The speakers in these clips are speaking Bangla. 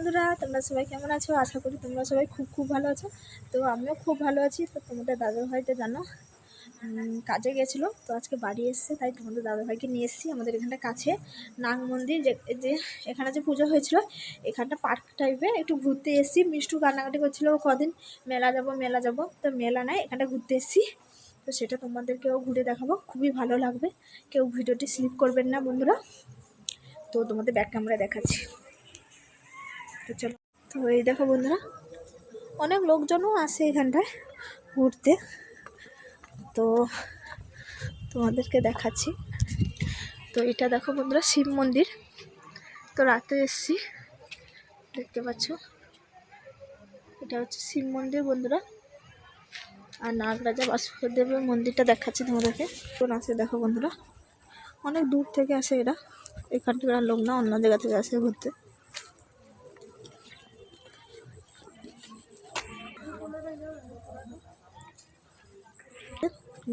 বন্ধুরা, তোমরা সবাই কেমন আছো? আশা করি তোমরা সবাই খুব খুব ভালো আছো। তো আমিও খুব ভালো আছি। তো তোমাদের দাদু ভাইতে জানো কাজে গেছিল। তো আজকে বাড়ি এসছে, তাই তোমাদের দাদু ভাইকে নিয়ে এসেছি। আমাদের এখানটা কাছে নাগ মন্দির, যে যে, এখানে যে পুজো হয়েছিল, এখানটা পার্ক টাইপে একটু ঘুরতে এসেছি। মিষ্টু কান্নাকাটি করছিল কদিন, মেলা যাব মেলা যাব। তো মেলা নাই, এখানটা ঘুরতে এসেছি। তো সেটা তোমাদেরকেও ঘুরে দেখাবো, খুবই ভালো লাগবে। কেউ ভিডিওটি স্লিপ করবেন না বন্ধুরা। তো তোমাদের ব্যাক ক্যামেরা দেখাচ্ছি। তো চলো। তো এই দেখো বন্ধুরা, অনেক লোকজনও আসে এখানটায় ঘুরতে। তো তোমাদেরকে দেখাচ্ছি। তো এটা দেখো বন্ধুরা, শিব মন্দির। তো রাতে এসছি, দেখতে পাচ্ছ? এটা হচ্ছে শিব মন্দির বন্ধুরা। আর নাগরাজা বাসুদেবের মন্দিরটা দেখাচ্ছি তোমাদেরকে। কোন আছে দেখো বন্ধুরা, অনেক দূর থেকে আসে এরা। এখানকার লোক না অন্য জায়গা থেকে আসে ঘুরতে।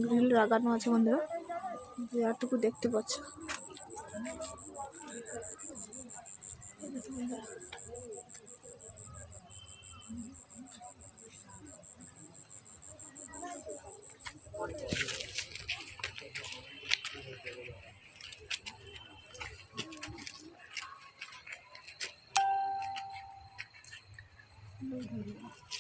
গ্রিল লাগানো আছে বন্ধুরা। যে আরটুকু দেখতে পাচ্ছ। আস্তে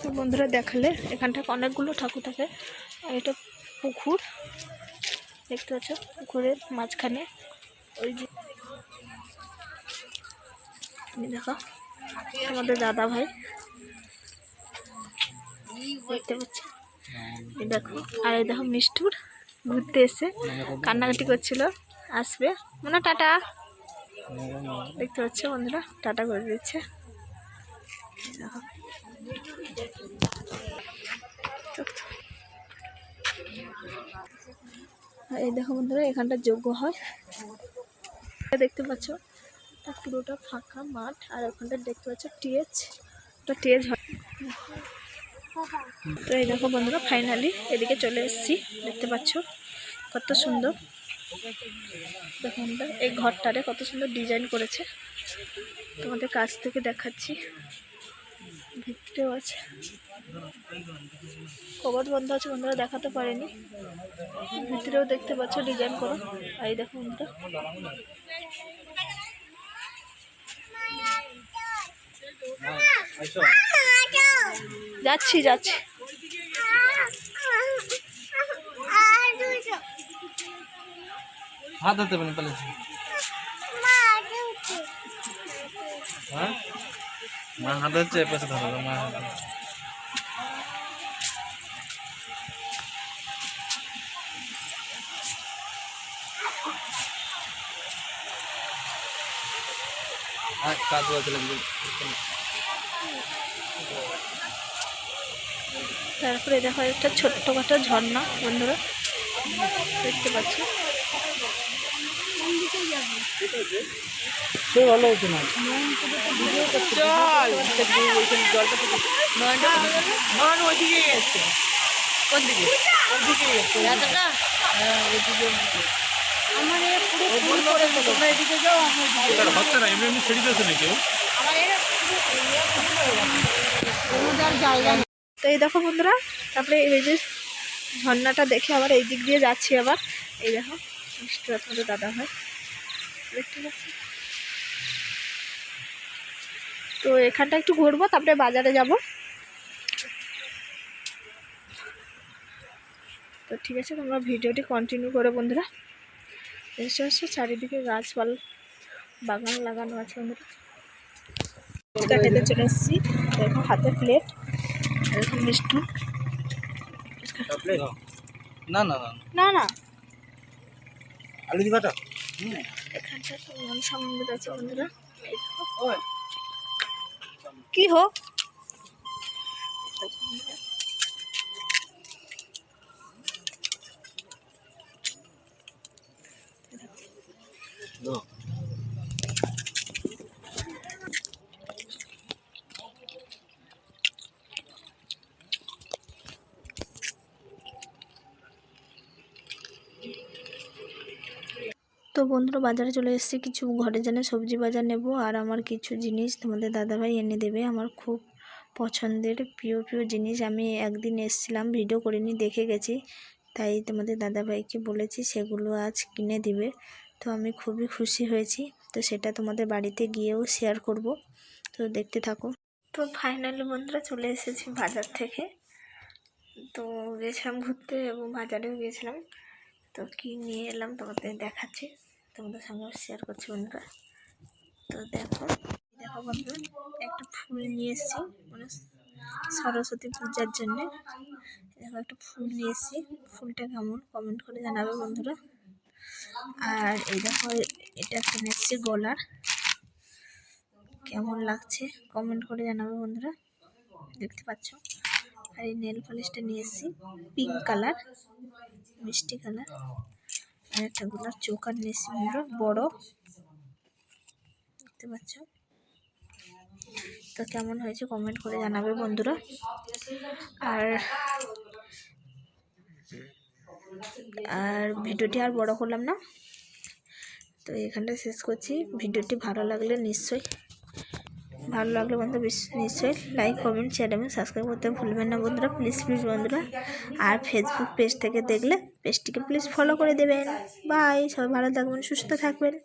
তো বন্ধুরা দেখালে এখানটা অনেকগুলো ঠাকুর থাকে। আর এটা পুকুর। দেখতে পাচ্ছ, পুকুরের মাঝখানে ওই যে দেখো, আমাদের দাদা ভাই। দেখতে পাচ্ছ? দেখো, আর এই দেখো মিষ্টুর ঘুরতে এসে কান্নাকাটি করছিল। আসবে। মনে, টাটা। দেখতে পাচ্ছ বন্ধুরা, টাটা করে দিচ্ছে। এই দেখো। এই দেখো বন্ধুরা, এখানটা যোগ্য হয়। দেখতে পাচ্ছ পুরোটা ফাঁকা মাঠ, আর ওখানটা দেখতে পাচ্ছ টিএচ ওটা টিএচ হয়। তো এই দেখো বন্ধুরা ফাইনালি এদিকে চলে এসেছি, দেখতে পাচ্ছ কত সুন্দর। দেখো এই ঘরটারে কত সুন্দর ডিজাইন করেছে। তোমাদের কাছ থেকে দেখাচ্ছি। ভিতরেও আছে। কবাট বন্ধ আছে বন্ধুরা দেখাতে পারেনি। ভিতরেও দেখতে পাচ্ছ ডিজাইন করো। এই দেখো বন্ধুরা। যাচ্ছি যাচ্ছি। হাত পারেন তাহলে। হ্যাঁ? মা হাত হচ্ছে পাশে ধরো মা হাত হ্যাঁ কাজ লাগবে তারপরে দেখো একটা ছোট্ট ছোট্টখাটো ঝর্ণা বন্ধুরা। দেখতে পাচ্ছ? সে ভালো হচ্ছে না। নয়ন ওইদিকে এসছে। কোন দিকে ওইদিকে হ্যাঁ ওইদিকে তোমরা এদিকে যাও আমি হচ্ছে না এমনি এমনি ছেড়ে দিয়েছে তো এই দেখো বন্ধুরা তারপরে এই যে ঝর্ণাটা দেখে আবার এই দিক দিয়ে যাচ্ছি আবার। এই দেখো মিষ্টি আপনাদের দাদা হয়। দেখতে পাচ্ছি তো এখানটা একটু ঘুরবো তারপরে বাজারে যাব। তো ঠিক আছে তোমরা ভিডিওটি কন্টিনিউ করো বন্ধুরা। এসে আসছে চারিদিকে গাছপাল বাগান লাগানো আছে বন্ধুরা। ফুচকা খেতে চলে এসেছি। দেখো হাতে প্লেট এরকম মিষ্টি। না না না না। না আলু দিবাটা এখানটা সমান সামনে আছে বন্ধুরা। এই দেখো। তো বন্ধুরা বাজারে চলে এসেছি। কিছু ঘরে জন্য সবজি বাজার নেব আর আমার কিছু জিনিস তোমাদের দাদাভাই এনে দেবে। আমার খুব পছন্দের প্রিয় প্রিয় জিনিস। আমি একদিন এসেছিলাম, ভিডিও করিনি, দেখে গেছি। তাই তোমাদের দাদাভাইকে বলেছি সেগুলো আজ কিনে দিবে। তো আমি খুবই খুশি হয়েছি। তো সেটা তোমাদের বাড়িতে গিয়েও শেয়ার করব। তো দেখতে থাকো। তো ফাইনালি বন্ধুরা চলে এসেছি বাজার থেকে। তো গেছিলাম ঘুরতে এবং বাজারেও গিয়েছিলাম তো কি নিয়ে এলাম তোমাদের দেখাচ্ছি। তোমাদের সঙ্গে শেয়ার করছি বন্ধুরা। তো দেখো দেখো বন্ধুরা, একটা ফুল নিয়ে এসেছি মানে সরস্বতী পূজার জন্যে। দেখো, একটা ফুল নিয়ে এসেছি। ফুলটা কেমন কমেন্ট করে জানাবে বন্ধুরা। আর এই দেখো, এটা কিনে এসেছি গলার। কেমন লাগছে কমেন্ট করে জানাবে বন্ধুরা। দেখতে পাচ্ছ? আর এই নেল পলিশটা নিয়ে এসেছি পিঙ্ক কালার মিষ্টি কালার আর একটা গোলাপ চোখ আর বন্ধুরা বড়। দেখতে পাচ্ছ? তো কেমন হয়েছে কমেন্ট করে জানাবে বন্ধুরা। আর আর ভিডিওটি আর বড় করলাম না। তো এখানটা শেষ করছি। ভিডিওটি ভালো লাগলে নিশ্চয়ই ভালো লাগলে বন্ধু বিশ- নিশ্চয়ই লাইক কমেন্ট শেয়ার এবং সাবস্ক্রাইব করতে ভুলবেন না বন্ধুরা। প্লিজ প্লিজ বন্ধুরা। আর ফেসবুক পেজ থেকে দেখলে পেজটিকে প্লিজ ফলো করে দেবেন। বাই সবাই ভালো থাকবেন, সুস্থ থাকবেন।